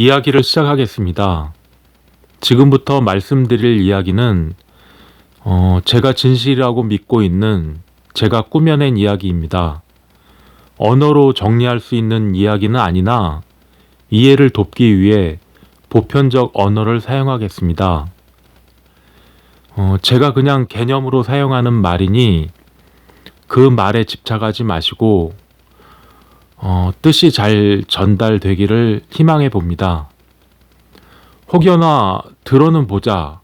이야기를 시작하겠습니다. 지금부터 말씀드릴 이야기는 어, 제가 진실이라고 믿고 있는 제가 꾸며낸 이야기입니다. 언어로 정리할 수 있는 이야기는 아니나 이해를 돕기 위해 보편적 언어를 사용하겠습니다. 어, 제가 그냥 개념으로 사용하는 말이니 그 말에 집착하지 마시고 어, 뜻이 잘 전달되기를 희망해 봅니다. 혹여나 들어는 보자,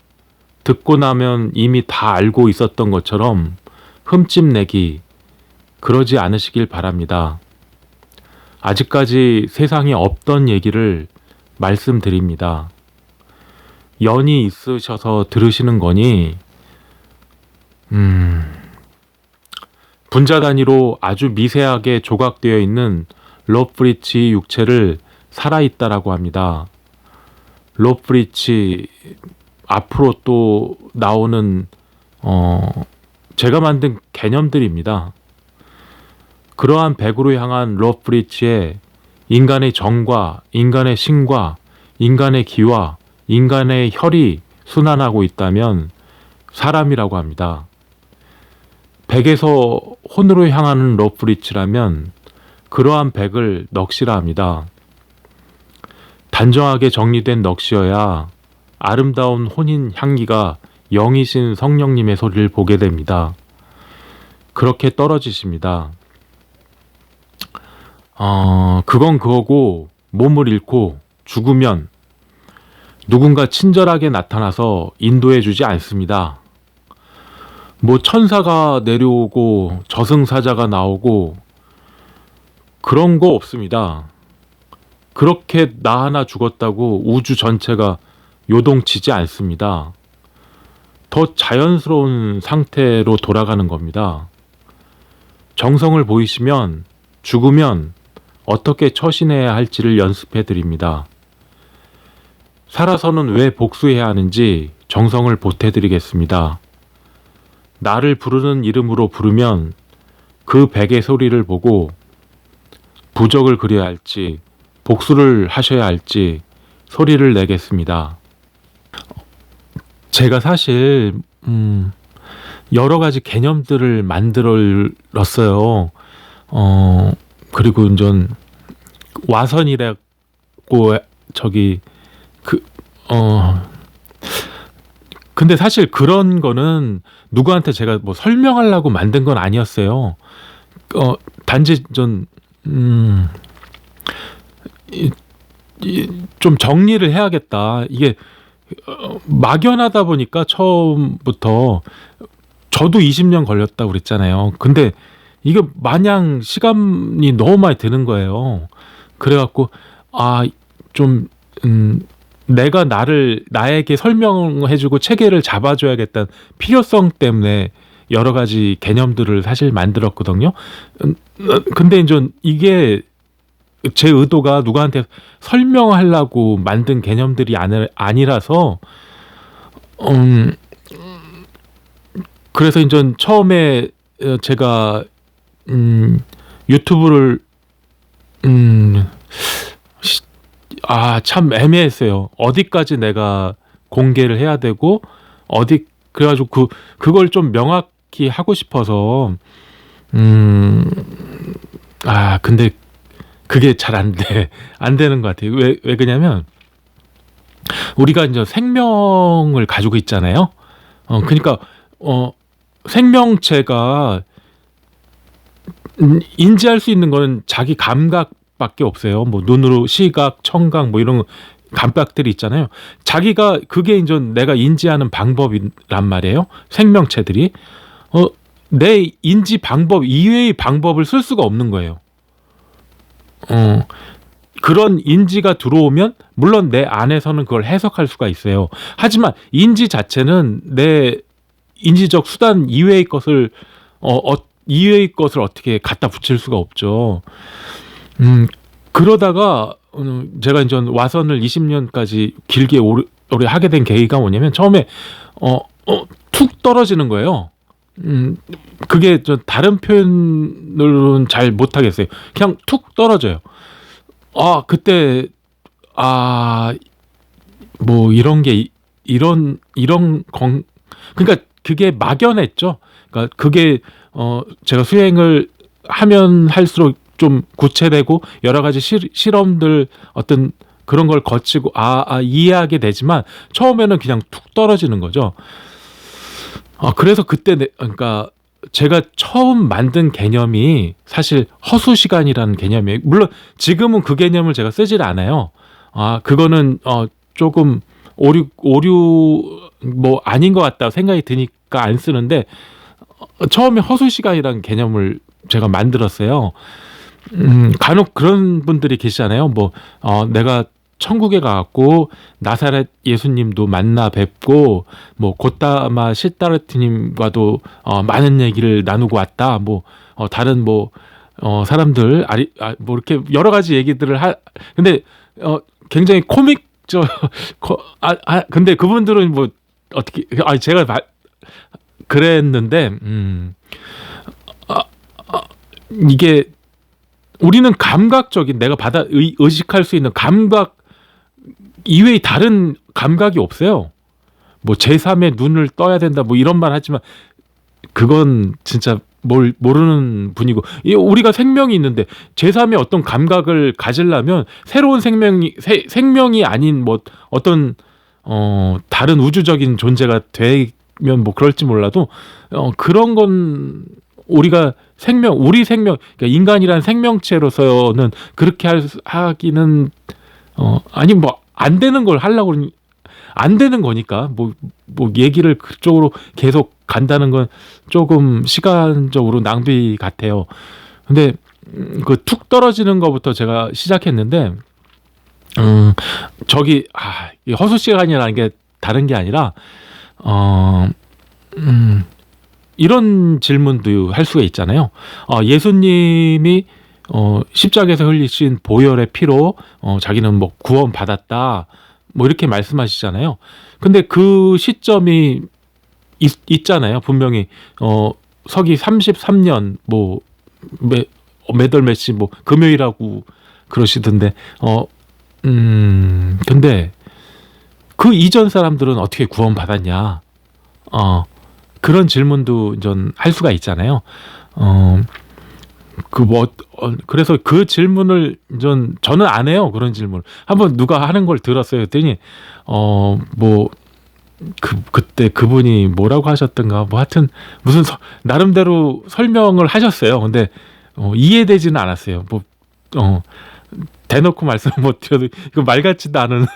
듣고 나면 이미 다 알고 있었던 것처럼 흠집 내기, 그러지 않으시길 바랍니다. 아직까지 세상에 없던 얘기를 말씀드립니다. 연이 있으셔서 들으시는 거니, 음, 분자 단위로 아주 미세하게 조각되어 있는 로프리치 육체를 살아있다라고 합니다. 로프리치 앞으로 또 나오는 어 제가 만든 개념들입니다. 그러한 백으로 향한 로프리치에 인간의 정과 인간의 신과 인간의 기와 인간의 혈이 순환하고 있다면 사람이라고 합니다. 백에서 혼으로 향하는 러프리치라면 그러한 백을 넋이라 합니다. 단정하게 정리된 넋이어야 아름다운 혼인 향기가 영이신 성령님의 소리를 보게 됩니다. 그렇게 떨어지십니다. 어, 그건 그거고 몸을 잃고 죽으면 누군가 친절하게 나타나서 인도해 주지 않습니다. 뭐 천사가 내려오고 저승사자가 나오고 그런 거 없습니다. 그렇게 나 하나 죽었다고 우주 전체가 요동치지 않습니다. 더 자연스러운 상태로 돌아가는 겁니다. 정성을 보이시면 죽으면 어떻게 처신해야 할지를 연습해 드립니다. 살아서는 왜 복수해야 하는지 정성을 보태 드리겠습니다. 나를 부르는 이름으로 부르면 그 백의 소리를 보고 부적을 그려야 할지 복수를 하셔야 할지 소리를 내겠습니다. 제가 사실 음 여러 가지 개념들을 만들었어요. 어 그리고 이전 와선이라고 저기 그어 근데 사실 그런 거는 누구한테 제가 뭐 설명하려고 만든 건 아니었어요. 어, 단지 좀, 음, 이, 이, 좀 정리를 해야겠다. 이게 어, 막연하다 보니까 처음부터 저도 20년 걸렸다고 그랬잖아요. 근데 이게 마냥 시간이 너무 많이 드는 거예요. 그래갖고, 아, 좀, 음, 내가 나를 나에게 설명해주고 체계를 잡아줘야겠다는 필요성 때문에 여러 가지 개념들을 사실 만들었거든요. 음, 근데 이제 이게 제 의도가 누구한테 설명하려고 만든 개념들이 아니라서 음 그래서 이제 처음에 제가 음 유튜브를 음 아, 참 애매했어요. 어디까지 내가 공개를 해야 되고 어디 그래가지고 그 그걸 좀 명확히 하고 싶어서 음. 아, 근데 그게 잘 안 돼. 안 되는 것 같아요. 왜, 왜 그냐면, 우리가 이제 생명을 가지고 있잖아요. 어, 그러니까, 어, 생명체가 인지할 수 있는 거는 자기 감각 밖에 없어요. 뭐 눈으로 시각, 청각 뭐 이런 감각들이 있잖아요. 자기가 그게 이제 내가 인지하는 방법이란 말이에요. 생명체들이 어, 내 인지 방법 이외의 방법을 쓸 수가 없는 거예요. 어, 그런 인지가 들어오면 물론 내 안에서는 그걸 해석할 수가 있어요. 하지만 인지 자체는 내 인지적 수단 이외의 것을 어, 어 이외의 것을 어떻게 갖다 붙일 수가 없죠. 음, 그러다가 음, 제가 이제 와선을 20년까지 길게 오래, 오래 하게 된 계기가 뭐냐면 처음에 어, 어, 툭 떨어지는 거예요. 음, 그게 저 다른 표현으로는 잘 못하겠어요. 그냥 툭 떨어져요. 아, 그때 아, 뭐 이런 게 이- 이런 이런 건 그러니까 그게 막연했죠. 그러니까 그게 어 제가 수행을 하면 할수록 좀 구체되고 여러 가지 실, 실험들 어떤 그런 걸 거치고 아, 아 이해하게 되지만 처음에는 그냥 툭 떨어지는 거죠. 아 그래서 그때 내, 그러니까 제가 처음 만든 개념이 사실 허수 시간이라는 개념이에요. 물론 지금은 그 개념을 제가 쓰질 않아요. 아 그거는 어 조금 오류 오류 뭐 아닌 것 같다 생각이 드니까 안 쓰는데 어, 처음에 허수 시간이라는 개념을 제가 만들었어요. 음, 간혹 그런 분들이 계시잖아요. 뭐, 어, 내가 천국에 가갖고 나사렛 예수님도 만나 뵙고 뭐 곧다마 시타르트님과도 어, 많은 얘기를 나누고 왔다. 뭐 어, 다른 뭐 어, 사람들 아리 아, 뭐 이렇게 여러 가지 얘기들을 하 근데 어, 굉장히 코믹 저 거, 아, 아 근데 그분들은 뭐 어떻게 아 제가 말 그랬는데 음 아, 아, 이게 우리는 감각적인 내가 받아 의, 의식할 수 있는 감각 이외의 다른 감각이 없어요. 뭐 제3의 눈을 떠야 된다 뭐 이런 말 하지만 그건 진짜 뭘 모르는 분이고 이 우리가 생명이 있는데 제3의 어떤 감각을 가지려면 새로운 생명이 새, 생명이 아닌 뭐 어떤 어 다른 우주적인 존재가 되면 뭐 그럴지 몰라도 어 그런 건 우리가 생명 우리 생명 그러니까 인간이란 생명체로서는 그렇게 할, 수- 하기는 어 아니 뭐 안 되는 걸 하려고 안 되는 거니까 뭐뭐 얘기를 그쪽으로 계속 간다는 건 조금 시간적으로 낭비 같아요. 근데 그 툭 떨어지는 것부터 제가 시작했는데 음 저기 아, 이 허수 시간이라는 게 다른 게 아니라 어 음, 이런 질문도 할 수가 있잖아요. 어, 예수님이 어, 십자가에서 흘리신 보혈의 피로 어, 자기는 뭐 구원 받았다. 뭐 이렇게 말씀하시잖아요. 근데 그 시점이 있, 있잖아요. 분명히 어, 서기 33년 뭐 매, 어, 매달 며칠 뭐 금요일하고 그러시던데 어 음, 근데 그 이전 사람들은 어떻게 구원 받았냐? 어, 그런 질문도 전 할 수가 있잖아요. 어, 그 뭐, 어, 그래서 그 질문을 전 저는 안 해요. 그런 질문. 한번 누가 하는 걸 들었어요. 그랬더니 어, 뭐, 그, 그때 그분이 뭐라고 하셨던가, 뭐 하여튼 무슨 서- 나름대로 설명을 하셨어요. 근데 어, 이해되지는 않았어요. 뭐, 어, 대놓고 말씀 못 드려도 이거 말 같지도 않은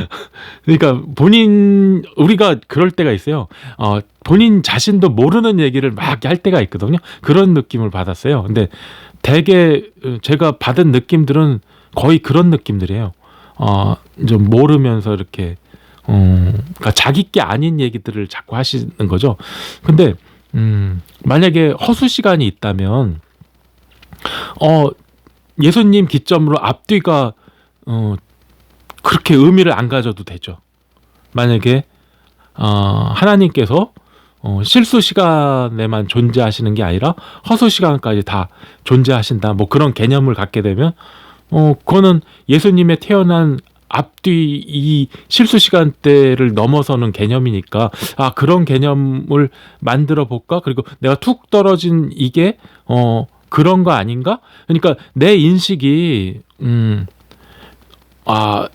그러니까 본인 우리가 그럴 때가 있어요. 어 본인 자신도 모르는 얘기를 막 할 때가 있거든요. 그런 느낌을 받았어요. 근데 대개 어, 제가 받은 느낌들은 거의 그런 느낌들이에요. 어좀 모르면서 이렇게 어 그러니까 자기 게 아닌 얘기들을 자꾸 하시는 거죠. 근데 음 만약에 허수 시간이 있다면 어 예수님 기점으로 앞뒤가 어 그렇게 의미를 안 가져도 되죠. 만약에 어 하나님께서 어 실수 시간에만 존재하시는 게 아니라 허수 시간까지 다 존재하신다. 뭐 그런 개념을 갖게 되면 어 그거는 예수님의 태어난 앞뒤 이 실수 시간대를 넘어서는 개념이니까 아 그런 개념을 만들어 볼까 그리고 내가 툭 떨어진 이게 어 그런 거 아닌가 그러니까 내 인식이 음, 음아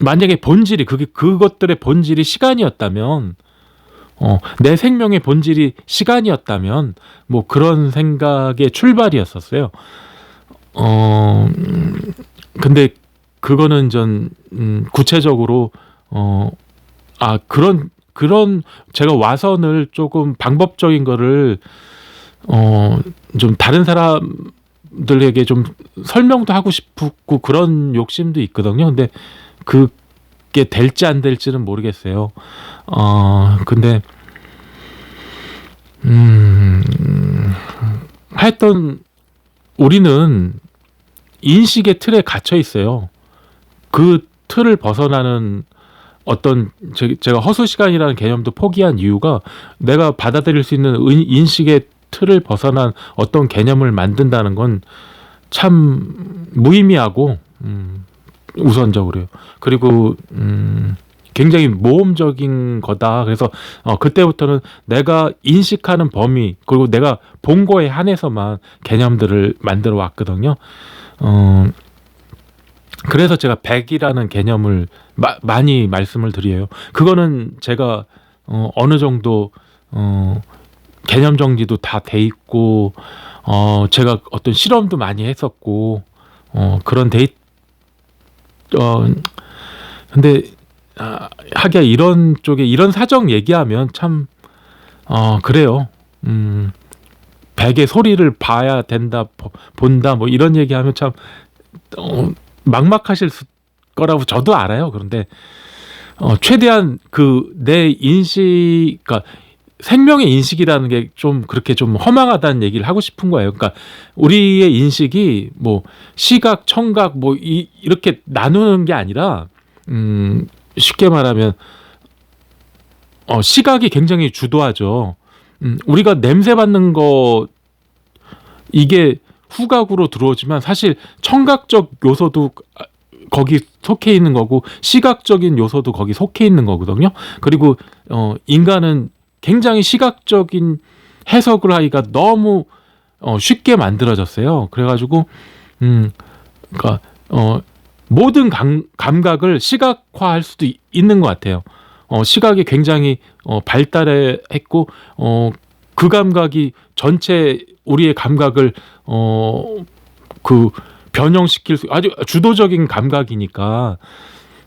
만약에 본질이 그게 그것들의 본질이 시간이었다면 어 내 생명의 본질이 시간이었다면 뭐 그런 생각의 출발이었었어요. 어 음, 근데 그거는 전 음, 구체적으로 어 아 그런 그런 제가 와선을 조금 방법적인 거를 어 좀 다른 사람들에게 좀 설명도 하고 싶고 그런 욕심도 있거든요. 근데 그게 될지 안 될지는 모르겠어요. 어 근데 음 하여튼 우리는 인식의 틀에 갇혀 있어요. 그 틀을 벗어나는 어떤 제- 제가 허수 시간이라는 개념도 포기한 이유가 내가 받아들일 수 있는 인- 인식의 틀을 벗어난 어떤 개념을 만든다는 건 참 무의미하고 음, 우선적으로요. 그리고 음 굉장히 모험적인 거다. 그래서 어 그때부터는 내가 인식하는 범위 그리고 내가 본 거에 한해서만 개념들을 만들어 왔거든요. 어 그래서 제가 백이라는 개념을 마, 많이 말씀을 드려요. 그거는 제가 어 어느 정도 어 개념 정리도 다 돼 있고 어 제가 어떤 실험도 많이 했었고 어 그런 데이 어 근데 아, 하기야 이런 쪽에 이런 사정 얘기하면 참 어 그래요. 음 백의 소리를 봐야 된다 보- 본다 뭐 이런 얘기하면 참 어, 막막하실 수- 거라고 저도 알아요. 그런데 어 최대한 그 내 인식 그러니까 생명의 인식이라는 게 좀 그렇게 좀 허망하다는 얘기를 하고 싶은 거예요. 그러니까 우리의 인식이 뭐 시각, 청각 뭐 이, 이렇게 나누는 게 아니라 음 쉽게 말하면 어 시각이 굉장히 주도하죠. 음 우리가 냄새 맡는 거 이게 후각으로 들어오지만 사실 청각적 요소도 아, 거기 속해 있는 거고 시각적인 요소도 거기 속해 있는 거거든요. 그리고 어 인간은 굉장히 시각적인 해석을 하기가 너무 어 쉽게 만들어졌어요. 그래가지고 음 그러니까 어 모든 감, 감각을 시각화할 수도 있- 있는 것 같아요. 어 시각이 굉장히 어 발달했고 어 그 감각이 전체 우리의 감각을 어 그 변형시킬 수 아주 주도적인 감각이니까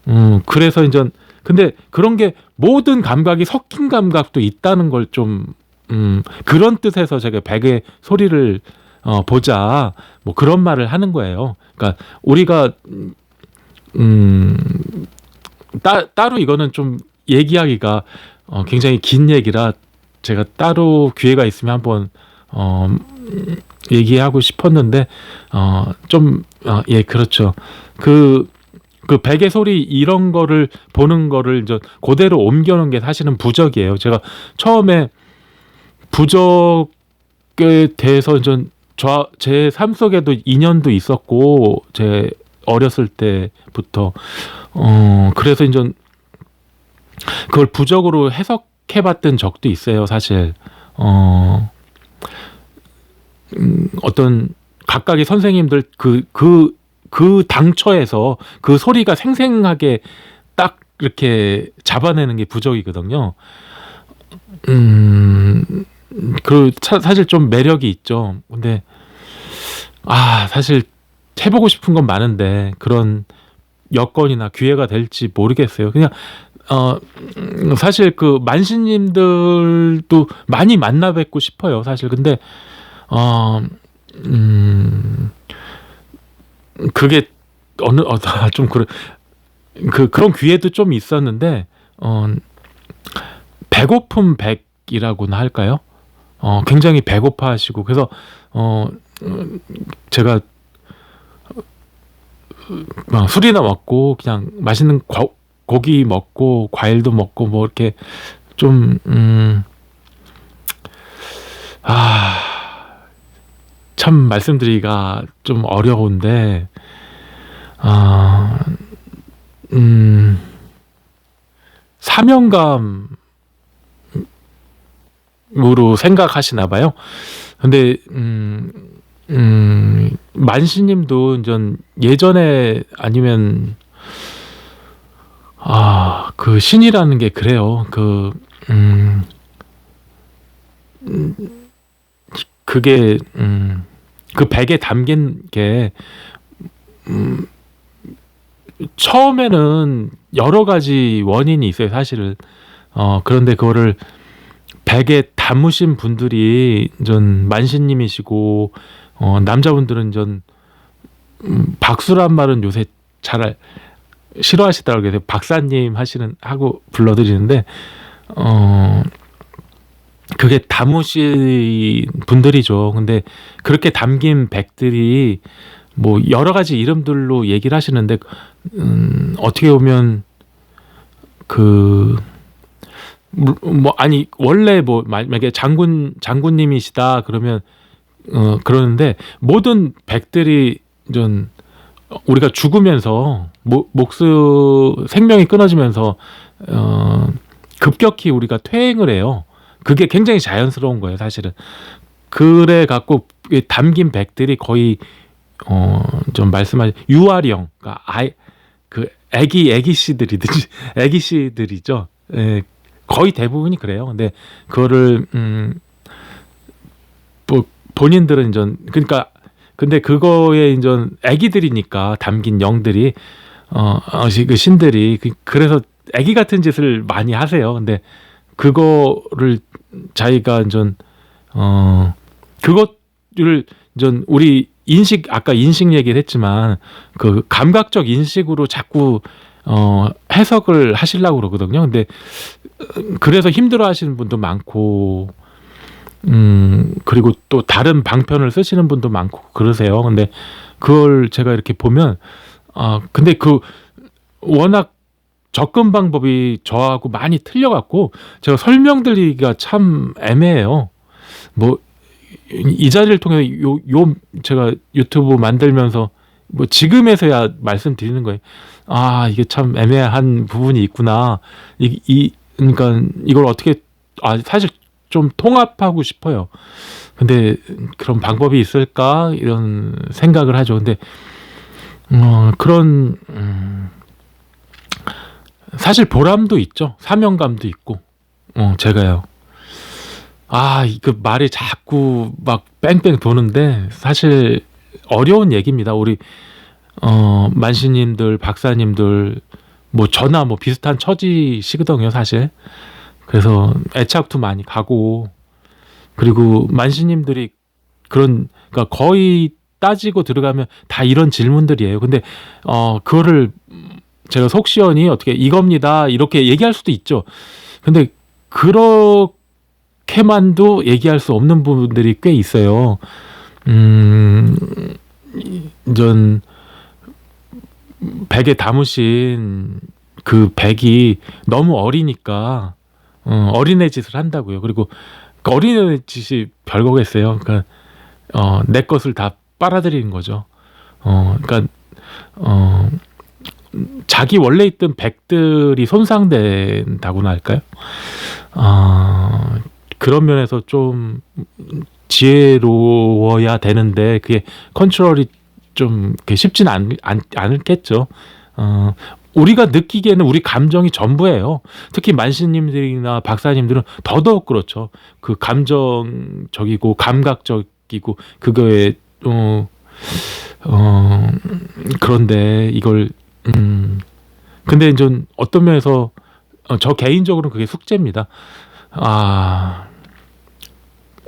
음 그래서 이제 근데 그런 게 모든 감각이 섞인 감각도 있다는 걸 좀 음 그런 뜻에서 제가 백의 소리를 어 보자 뭐 그런 말을 하는 거예요. 그러니까 우리가 음 따, 따로 이거는 좀 얘기하기가 어 굉장히 긴 얘기라 제가 따로 기회가 있으면 한번 어 음, 얘기하고 싶었는데 어 좀예 그렇죠. 그 그 백의 소리 이런 거를 보는 거를 이제 그대로 옮겨놓은 게 사실은 부적이에요. 제가 처음에 부적에 대해서 전 제 삶 속에도 인연도 있었고 제 어렸을 때부터 어 그래서 이제 그걸 부적으로 해석해봤던 적도 있어요. 사실 어 음, 어떤 각각의 선생님들 그그 그 당처에서 그 소리가 생생하게 딱 이렇게 잡아내는 게 부적이거든요. 음, 그 차- 사실 좀 매력이 있죠. 근데 아 사실 해보고 싶은 건 많은데 그런 여건이나 기회가 될지 모르겠어요. 그냥 어 음, 사실 그 만신님들도 많이 만나 뵙고 싶어요. 사실 근데 어 음 그게 어느 어 좀 그런 그 그런 기회도 좀 있었는데 어 배고픔 백이라고나 할까요? 어 굉장히 배고파하시고 그래서 어 음, 제가 막 술이나 먹고 그냥 맛있는 과- 고기 먹고 과일도 먹고 뭐 이렇게 좀 음, 아, 참 말씀드리기가 좀 어려운데 아, 음, 사명감으로 생각하시나 봐요. 근데 음, 음, 만시님도 전 예전에 아니면 아, 그 신이라는 게 그래요. 그 음, 음, 그게 음, 그 백에 담긴 게 음, 처음에는 여러 가지 원인이 있어요, 사실은. 어, 그런데 그거를 백에 담으신 분들이 전 만신님이시고 어, 남자분들은 전 음, 박수란 말은 요새 잘 알- 싫어하시더라고요. 박사님 하시는 하고 불러드리는데 어 그게 담으신 분들이죠. 근데 그렇게 담긴 백들이 뭐 여러 가지 이름들로 얘기를 하시는데 음, 어떻게 보면 그 뭐 아니 원래 뭐 만약에 장군 장군님이시다 그러면 어 그러는데 모든 백들이 좀 우리가 죽으면서 모, 목수 생명이 끊어지면서 어 급격히 우리가 퇴행을 해요. 그게 굉장히 자연스러운 거예요, 사실은. 그래 갖고 이 담긴 백들이 거의 어좀 말씀하신 유아령, 그러니까 아이 그 애기 애기 씨들이듯이 애기 씨들이죠. 예, 거의 대부분이 그래요. 근데 그거를 음, 뭐 본인들은 이제 그러니까 근데 그거에 이제 애기들이니까 담긴 영들이 어, 어, 시- 그 신들이 그- 그래서 애기 같은 짓을 많이 하세요. 근데 그거를 자기가 이제 어 그것을 이제 우리 인식 아까 인식 얘기를 했지만 그 감각적 인식으로 자꾸 어 해석을 하시려고 그러거든요. 근데 어, 그래서 힘들어 하시는 분도 많고 음 그리고 또 다른 방편을 쓰시는 분도 많고 그러세요. 근데 그걸 제가 이렇게 보면 아 근데 그 워낙 접근 방법이 저하고 많이 틀려 갖고 제가 설명드리기가 참 애매해요. 뭐 이 자리를 통해 요, 요 제가 유튜브 만들면서 뭐 지금에서야 말씀드리는 거예요. 아 이게 참 애매한 부분이 있구나. 이, 이 그러니까 이걸 어떻게 아 사실 좀 통합하고 싶어요. 근데 그런 방법이 있을까 이런 생각을 하죠. 근데 어 그런 음, 사실 보람도 있죠. 사명감도 있고. 어 제가요. 아, 이그 말이 자꾸 막 뺑뺑 도는데 사실 어려운 얘기입니다. 우리 어 만시님들, 박사님들 뭐 저나 뭐 비슷한 처지시거든요, 사실. 그래서 애착도 많이 가고 그리고 만시님들이 그런 그러니까 거의 따지고 들어가면 다 이런 질문들이에요. 근데 어 그거를 제가 속 시원히 어떻게 이겁니다 이렇게 얘기할 수도 있죠. 근데 그렇게만도 얘기할 수 없는 부분들이 꽤 있어요. 음, 전 백에 담으신 그 백이 너무 어리니까 어, 어린애 짓을 한다고요. 그리고 그 어린애 짓이 별거겠어요. 그러니까 어, 내 것을 다 빨아들이는 거죠. 어, 그러니까 어, 자기 원래 있던 백들이 손상된다고나 할까요? 아 그런 면에서 좀 지혜로워야 되는데 그게 컨트롤이 좀 쉽진 않, 않, 않겠죠. 어, 우리가 느끼기에는 우리 감정이 전부예요. 특히 만신님들이나 박사님들은 더더욱 그렇죠. 그 감정적이고 감각적이고 그거에 어, 어 그런데 이걸 음 근데 이제 어떤 면에서 어, 저 개인적으로는 그게 숙제입니다. 아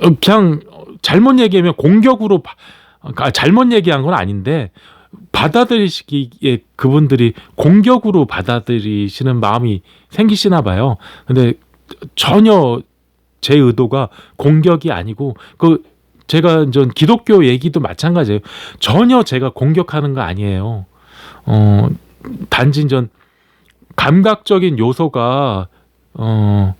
어, 그냥 잘못 얘기하면 공격으로 바- 아, 잘못 얘기한 건 아닌데 받아들이시기에 그분들이 공격으로 받아들이시는 마음이 생기시나 봐요. 근데 전혀 제 의도가 공격이 아니고 그 제가 전 기독교 얘기도 마찬가지예요. 전혀 제가 공격하는 거 아니에요. 어 단지 전 감각적인 요소가 어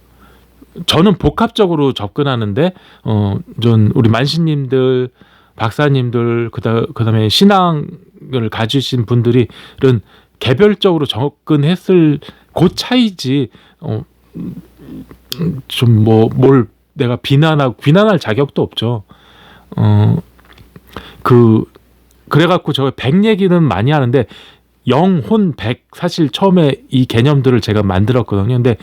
저는 복합적으로 접근하는데 어전 우리 만신님들 박사님들 그다 그다음에 신앙을 가지신 분들이 이런 개별적으로 접근했을 그 차이지 어 좀 뭐 뭘 내가 비난하고 비난할 자격도 없죠. 어 그 그래갖고 저 백 얘기는 많이 하는데 영혼 백 사실 처음에 이 개념들을 제가 만들었거든요. 근데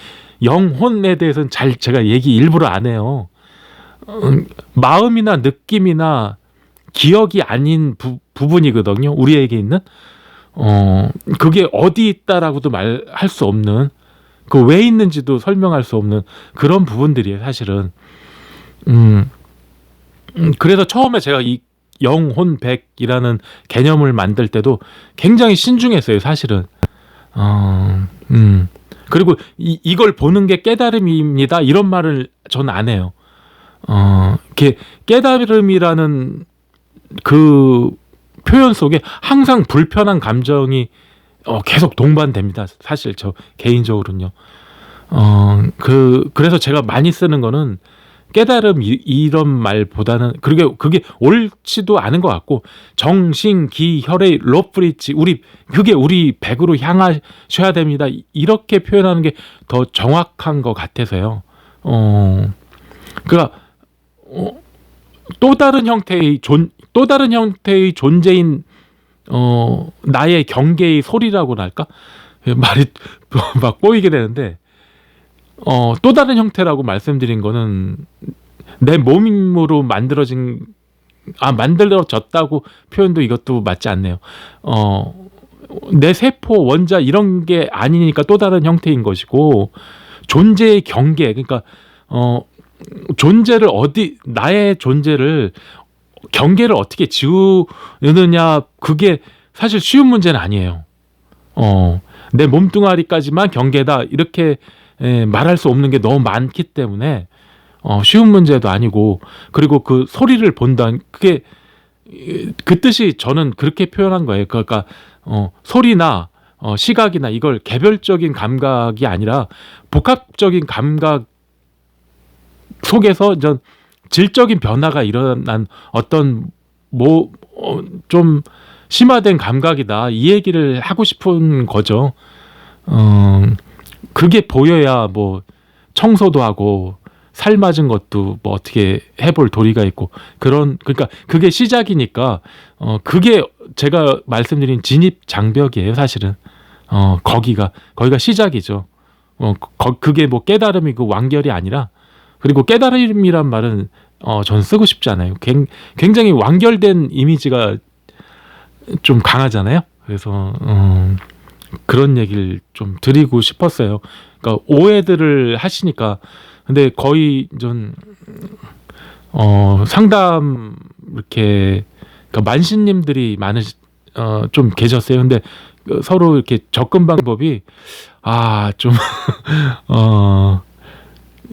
영혼에 대해서는 잘 제가 얘기 일부러 안 해요. 음, 마음이나 느낌이나 기억이 아닌 부, 부분이거든요. 우리에게 있는 어 그게 어디 있다라고도 말할 수 없는 그 왜 있는지도 설명할 수 없는 그런 부분들이에요. 사실은 음, 음 그래서 처음에 제가 이 영혼 백이라는 개념을 만들 때도 굉장히 신중했어요, 사실은. 어, 음. 그리고 이, 이걸 보는 게 깨달음입니다. 이런 말을 저는 안 해요. 어, 이렇게 깨달음이라는 그 표현 속에 항상 불편한 감정이 어, 계속 동반됩니다. 사실 저 개인적으로는요. 어, 그, 그래서 제가 많이 쓰는 거는 깨달음 이, 이런 말보다는 그게 그게 옳지도 않은 것 같고 정신 기 혈의 로프리치 우리 그게 우리 백으로 향하셔야 됩니다 이렇게 표현하는 게 더 정확한 것 같아서요. 어 그러니까 어, 또 다른 형태의 존 또 다른 형태의 존재인 어 나의 경계의 소리라고나 할까 말이 막 꼬이게 되는데 어 또 다른 형태라고 말씀드린 거는 내 몸으로 만들어진 아 만들어졌다고 표현도 이것도 맞지 않네요. 어 내 세포 원자 이런 게 아니니까 또 다른 형태인 것이고 존재의 경계 그러니까 어 존재를 어디 나의 존재를 경계를 어떻게 지우느냐 그게 사실 쉬운 문제는 아니에요. 어, 내 몸뚱아리까지만 경계다 이렇게 에, 말할 수 없는 게 너무 많기 때문에 어, 쉬운 문제도 아니고 그리고 그 소리를 본다 그게 이, 그 뜻이 저는 그렇게 표현한 거예요. 그러니까 어, 소리나 어, 시각이나 이걸 개별적인 감각이 아니라 복합적인 감각 속에서 전 질적인 변화가 일어난 어떤 뭐좀 심화된 감각이다 이 얘기를 하고 싶은 거죠. 어, 그게 보여야 뭐 청소도 하고 살 맞은 것도 뭐 어떻게 해볼 도리가 있고 그런 그러니까 그게 시작이니까 어 그게 제가 말씀드린 진입 장벽이에요 사실은 어 거기가 거기가 시작이죠. 어 거, 그게 뭐 깨달음이고 완결이 아니라 그리고 깨달음이란 말은 어, 전 쓰고 싶지 않아요. 굉- 굉장히 완결된 이미지가 좀 강하잖아요. 그래서 음, 그런 얘기를 좀 드리고 싶었어요. 그러니까 오해들을 하시니까 근데 거의 전 어, 상담 이렇게 그러니까 만신님들이 많으 어, 좀 계셨어요. 근데 그 서로 이렇게 접근 방법이 아 좀 어.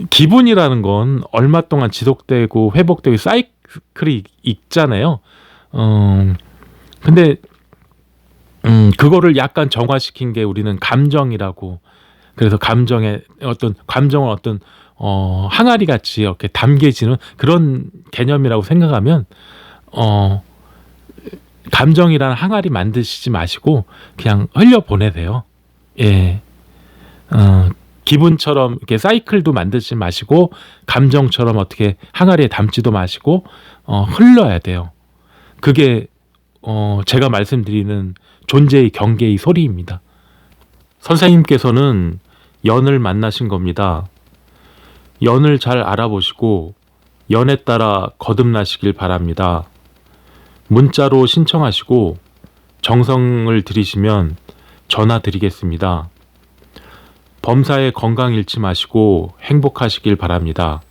기분이라는 건 얼마 동안 지속되고 회복되고 사이클이 있잖아요. 어, 근데 음, 그거를 약간 정화시킨 게 우리는 감정이라고. 그래서 감정의 어떤 감정을 어떤 어, 항아리 같이 이렇게 담겨지는 그런 개념이라고 생각하면 어, 감정이라는 항아리 만드시지 마시고 그냥 흘려 보내세요. 예. 어, 기분처럼 이렇게 사이클도 만들지 마시고 감정처럼 어떻게 항아리에 담지도 마시고 어, 흘러야 돼요. 그게 어, 제가 말씀드리는 존재의 경계의 소리입니다. 선생님께서는 연을 만나신 겁니다. 연을 잘 알아보시고 연에 따라 거듭나시길 바랍니다. 문자로 신청하시고 정성을 들이시면 전화 드리겠습니다. 범사에 건강 잃지 마시고 행복하시길 바랍니다.